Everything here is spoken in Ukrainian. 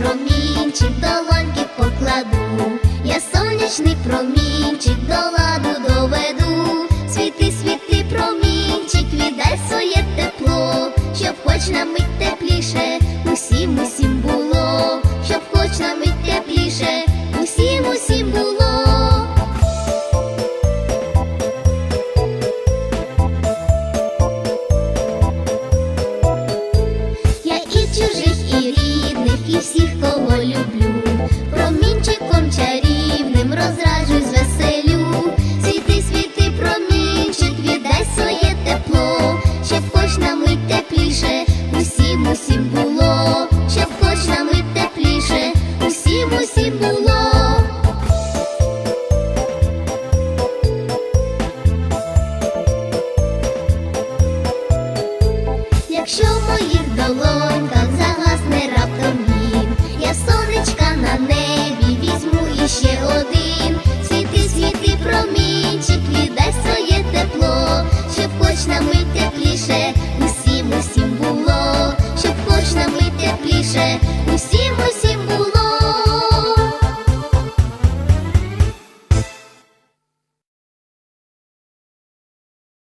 промінчик долоньки покладу, я сонячний промінчик до ладу доведу, світи, світи, промінчик, віддай своє тепло, щоб хоч на мить тепліше, усім, усім було, щоб хоч на мить тепліше. Якщо в моїх долоньках загасне раптом він, я сонечка на небі візьму іще один. Світи, світи, промінчик, віддай своє тепло, щоб хоч на мить тепліше, усім, усім було, щоб хоч на мить тепліше, усім.